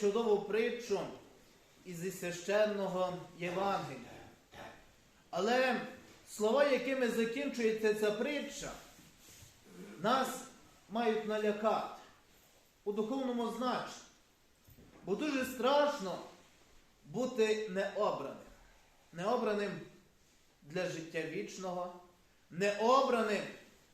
чудову притчу із священного Євангелія. Але слова, якими закінчується ця притча, нас мають налякати у духовному значенні. Бо дуже страшно бути необраним. Необраним для життя вічного, необраним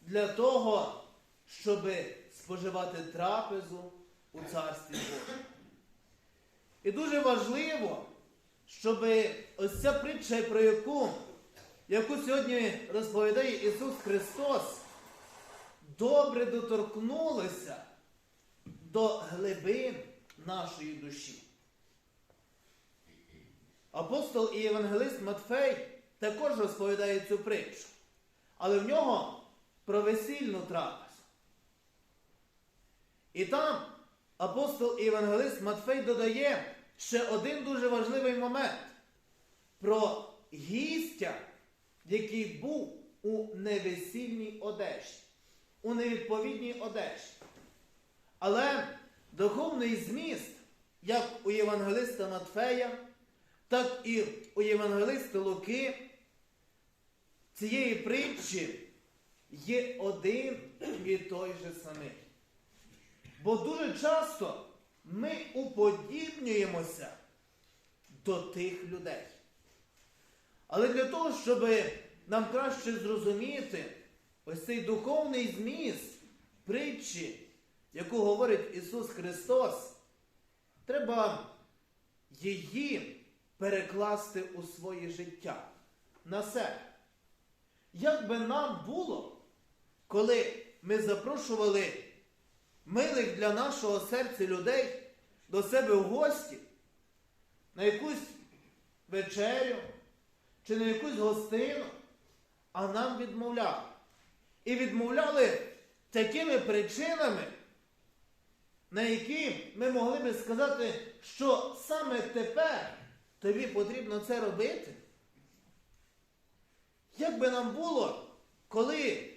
для того, щоб споживати трапезу у Царстві Божому. І дуже важливо, щоб ось ця притча, про яку, яку сьогодні розповідає Ісус Христос, добре доторкнулася до глибин нашої душі. Апостол і євангелист Матфей також розповідає цю притчу, але в нього про весільну трапезу. І там апостол і євангелист Матфей додає ще один дуже важливий момент про гістя, який був у невесільній одежі, у невідповідній одежі. Але духовний зміст, як у євангелиста Матфея, так і у євангелиста Луки, цієї притчі є один і той же самий. Бо дуже часто ми уподібнюємося до тих людей. Але для того, щоб нам краще зрозуміти ось цей духовний зміст притчі, яку говорить Ісус Христос, треба її перекласти у своє життя на себе. Як би нам було, коли ми запрошували милих для нашого серця людей до себе в гості на якусь вечерю чи на якусь гостину, а нам відмовляли. І відмовляли такими причинами, на які ми могли би сказати, що саме тепер тобі потрібно це робити. Як би нам було, коли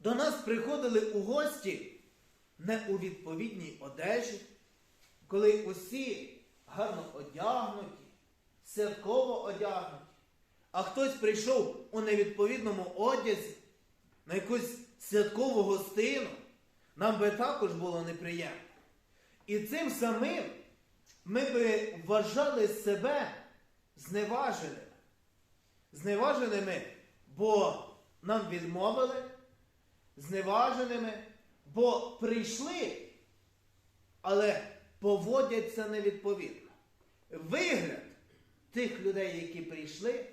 до нас приходили у гості не у відповідній одежі, коли усі гарно одягнуті, святково одягнуті, а хтось прийшов у невідповідному одязі на якусь святкову гостину, нам би також було неприємно. І цим самим ми би вважали себе зневаженими. Зневаженими, бо нам відмовили, зневаженими, бо прийшли, але поводяться невідповідно. Вигляд тих людей, які прийшли,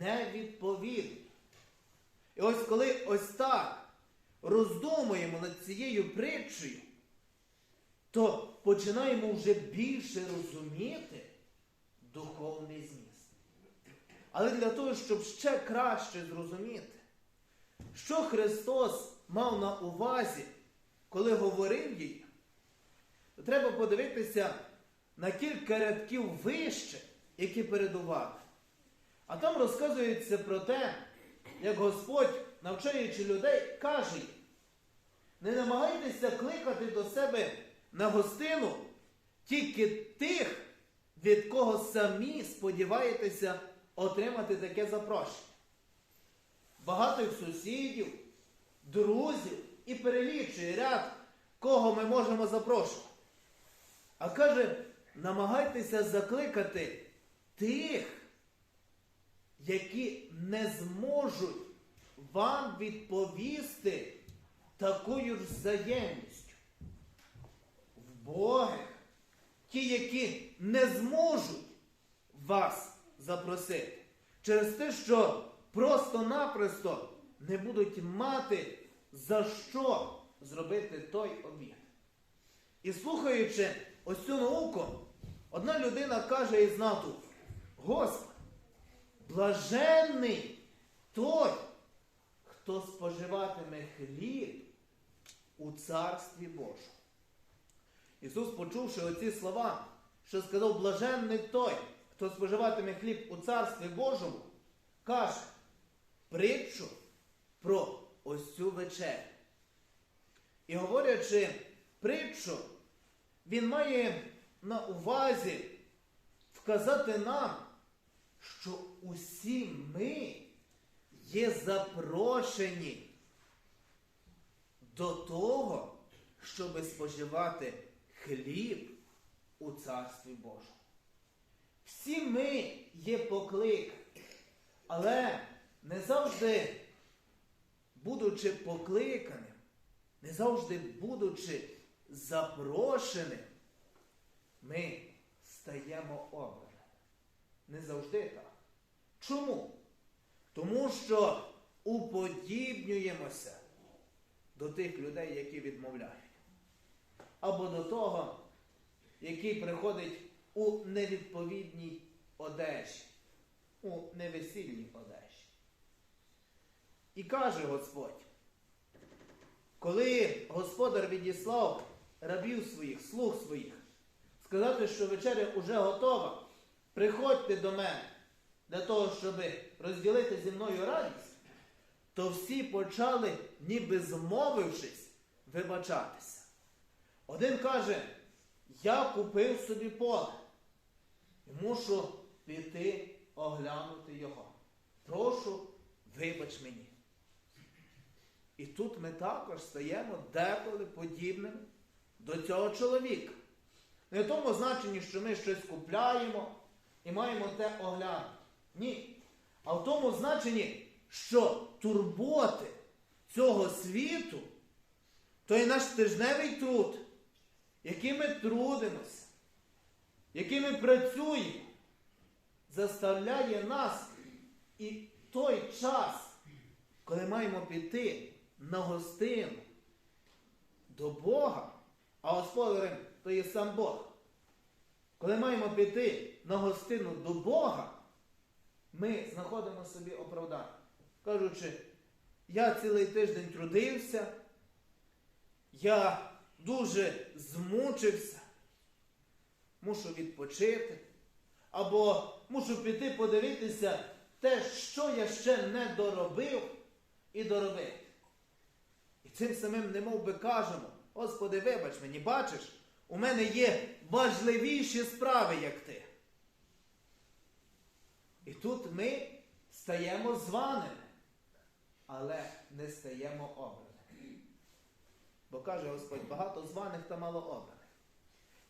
невідповідний. І ось коли ось так роздумуємо над цією притчею, то починаємо вже більше розуміти духовний зміст. Але для того, щоб ще краще зрозуміти, що Христос мав на увазі, коли говорив їй, то треба подивитися на кілька рядків вище, які передували. А там розказується про те, як Господь, навчаючи людей, каже їм, не намагайтеся кликати до себе на гостину тільки тих, від кого самі сподіваєтеся отримати таке запрошення. Багатих сусідів, друзів і перелічує ряд, кого ми можемо запрошувати. А каже, намагайтеся закликати тих, які не зможуть вам відповісти такою ж взаємністю. Вбогих, ті, які не зможуть вас запросити. Через те, що просто-напросто не будуть мати за що зробити той обід. І слухаючи ось цю науку, одна людина каже із натовпу, Господи, блаженний той, хто споживатиме хліб у Царстві Божому. Ісус, почувши оці слова, що сказав блаженний той, хто споживатиме хліб у Царстві Божому, каже притчу про ось цю вечерю. І говорячи притчу, він має на увазі вказати нам, що усі ми є запрошені до того, щоб споживати хліб у Царстві Божому. Всі ми є покликані, але не завжди, будучи покликаним, не завжди будучи запрошеним, ми стаємо обраними. Не завжди так. Чому? Тому що уподібнюємося до тих людей, які відмовляють. Або до того, який приходить у невідповідній одежі, у невесільній одежі. І каже Господь, коли господар відіслав рабів своїх, слуг своїх, сказати, що вечеря уже готова, приходьте до мене для того, щоб розділити зі мною радість, то всі почали, ніби змовившись, вибачатися. Один каже, я купив собі поле і мушу піти оглянути його. Прошу, вибач мені. І тут ми також стаємо деколи подібними до цього чоловіка. Не в тому значенні, що ми щось купляємо і маємо те оглянути. Ні. А в тому значенні, що турботи цього світу, той наш тижневий труд, яким ми трудимося, яким ми працюємо, заставляє нас і той час, коли маємо піти на гостину до Бога, а господарем то є сам Бог. Коли маємо піти на гостину до Бога, ми знаходимо собі оправдання. Кажучи, я цілий тиждень трудився, я дуже змучився, мушу відпочити, або мушу піти подивитися те, що я ще не доробив і доробити. Цим самим немов би кажемо, Господи, вибач мені, бачиш, у мене є важливіші справи, як ти. І тут ми стаємо званими, але не стаємо обраними. Бо каже Господь, багато званих та мало обраних.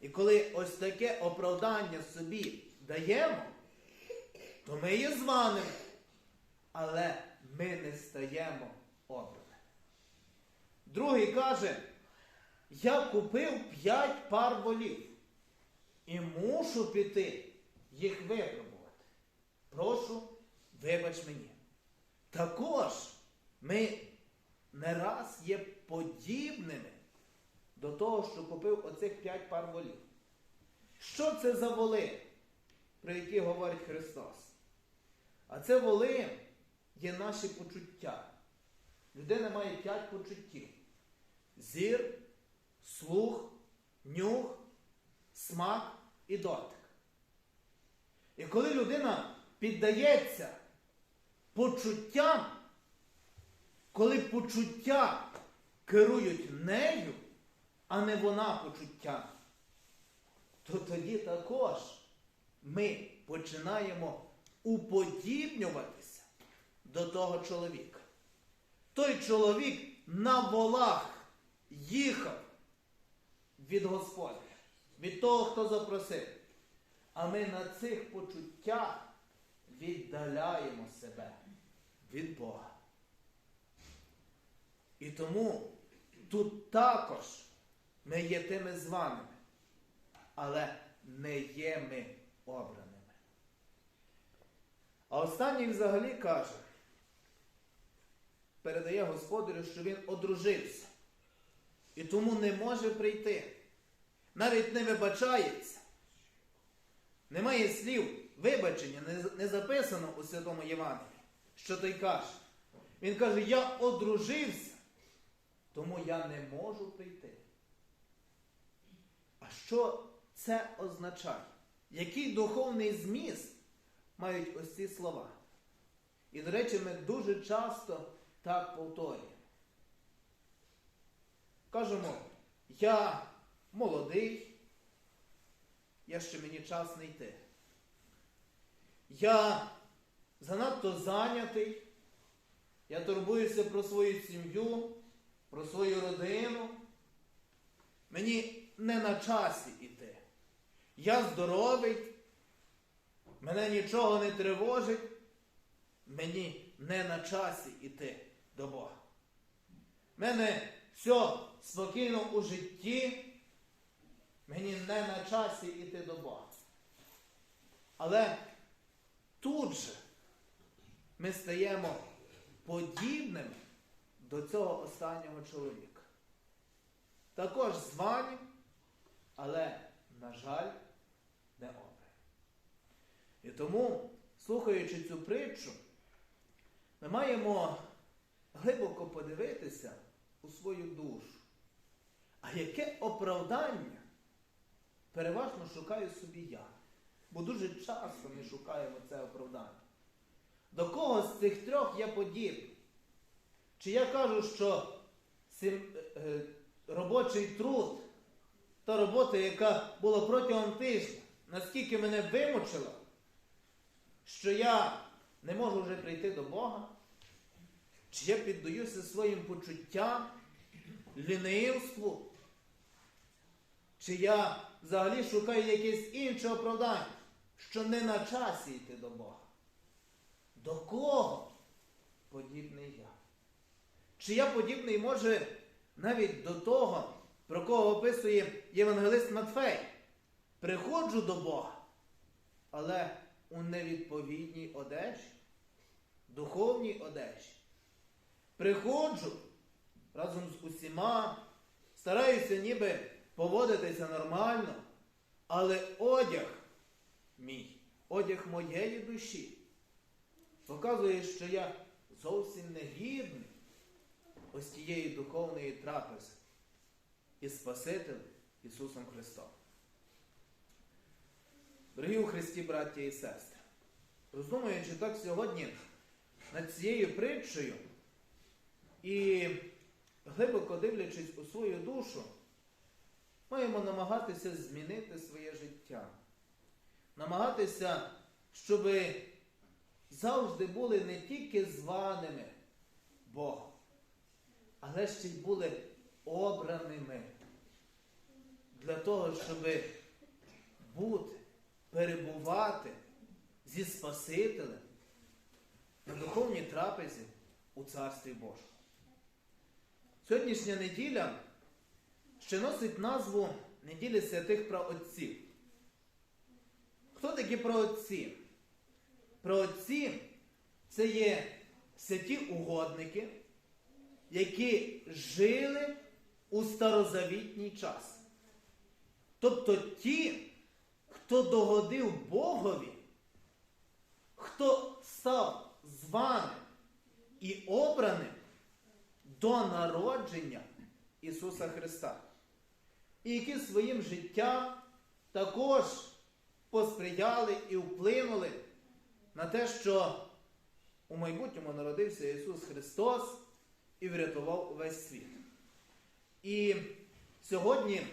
І коли ось таке оправдання собі даємо, то ми є званими, але ми не стаємо обраними. Другий каже, я купив п'ять пар волів і мушу піти їх випробувати. Прошу, вибач мені. Також ми не раз є подібними до того, що купив оцих п'ять пар волів. Що це за воли, про які говорить Христос? А це воли є наші почуття. Людина має п'ять почуттів: зір, слух, нюх, смак і дотик. І коли людина піддається почуттям, коли почуття керують нею, а не вона почуттям, то тоді також ми починаємо уподібнюватися до того чоловіка. Той чоловік на волах їхав від Господа, від того, хто запросив. А ми на цих почуттях віддаляємо себе від Бога. І тому тут також ми є тими званими, але не є ми обраними. А останній взагалі каже, передає господарю, що він одружився і тому не може прийти. Навіть не вибачається. Немає слів вибачення, не- записано у Святому Євангелії, що той каже. Він каже, я одружився, тому я не можу прийти. А що це означає? Який духовний зміст мають ось ці слова? І, до речі, ми дуже часто так повторюємо. Кажемо, я молодий, я ще мені час не йти. Я занадто зайнятий, я турбуюся про свою сім'ю, про свою родину. Мені не на часі йти. Я здоровий, мене нічого не тривожить, мені не на часі йти до Бога. Мене все спокійно у житті, мені не на часі йти до Бога. Але тут же ми стаємо подібними до цього останнього чоловіка. Також звані, але, на жаль, не обрані. І тому, слухаючи цю притчу, ми маємо глибоко подивитися у свою душу. А яке оправдання переважно шукаю собі я? Бо дуже часто ми шукаємо це оправдання. До кого з цих трьох я подібний? Чи я кажу, що е, е, робочий труд, та робота, яка була протягом тижня, наскільки мене вимучила, що я не можу вже прийти до Бога? Чи я піддаюся своїм почуттям, лінивству? Чи я взагалі шукаю якесь інше оправдання, що не на часі йти до Бога? До кого подібний я? Чи я подібний може навіть до того, про кого описує Євангелист Матфей? Приходжу до Бога, але у невідповідній одежі, духовній одежі. Приходжу разом з усіма, стараюся ніби поводитися нормально, але одяг мій, одяг моєї душі показує, що я зовсім не гідний ось тієї духовної трапези із Спасителем Ісусом Христом. Дорогі у Христі, браття і сестри, роздумуючи так сьогодні над цією притчею і глибоко дивлячись у свою душу, маємо намагатися змінити своє життя. Намагатися, щоб завжди були не тільки званими Богом, але ще й були обраними для того, щоб бути, перебувати зі Спасителем на духовній трапезі у Царстві Божому. Сьогоднішня неділя ще носить назву неділі святих праотців. Хто такі праотці? Праотці це є святі угодники, які жили у старозавітній час. Тобто ті, хто догодив Богові, хто став званим і обраним до народження Ісуса Христа. І які своїм життям також посприяли і вплинули на те, що у майбутньому народився Ісус Христос і врятував увесь світ. І сьогодні,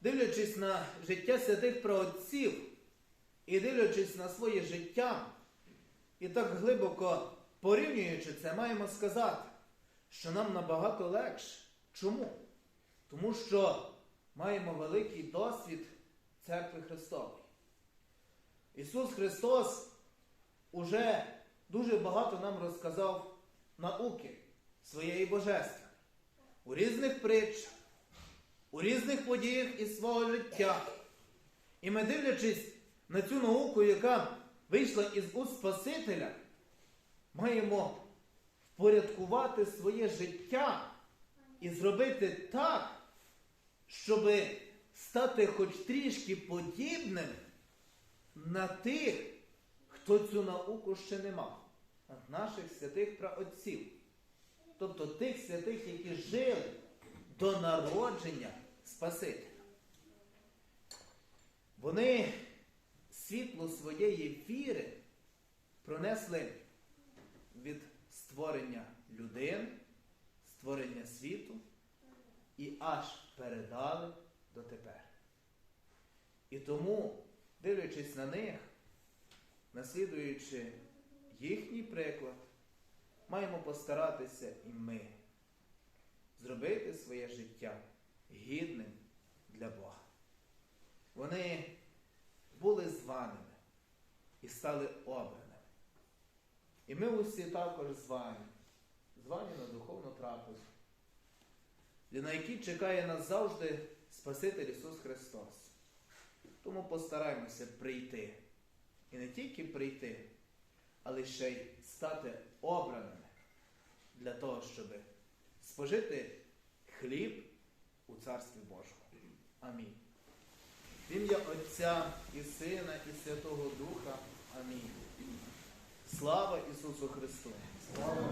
дивлячись на життя святих праотців і дивлячись на своє життя, і так глибоко порівнюючи це, маємо сказати, що нам набагато легше. Чому? Тому що маємо великий досвід церкви Христової. Ісус Христос уже дуже багато нам розказав науки своєї божества у різних притчах, у різних подіях із свого життя. І ми, дивлячись на цю науку, яка вийшла із уст Спасителя, маємо впорядкувати своє життя і зробити так, щоб стати хоч трішки подібним на тих, хто цю науку ще не мав, наших святих праотців. Тобто тих святих, які жили до народження Спасителя. Вони світло своєї віри пронесли від створення людин, створення світу і аж передали дотепер. І тому, дивлячись на них, наслідуючи їхній приклад, маємо постаратися і ми зробити своє життя гідним для Бога. Вони були званими і стали обраними. І ми усі також звані, звані на духовну трапезу, на якій чекає нас завжди Спаситель Ісус Христос. Тому постараємося прийти. І не тільки прийти, але ще й стати обраними для того, щоб спожити хліб у Царстві Божому. Амінь. В ім'я Отця і Сина, і Святого Духа. Амінь. Слава Ісусу Христу! Слава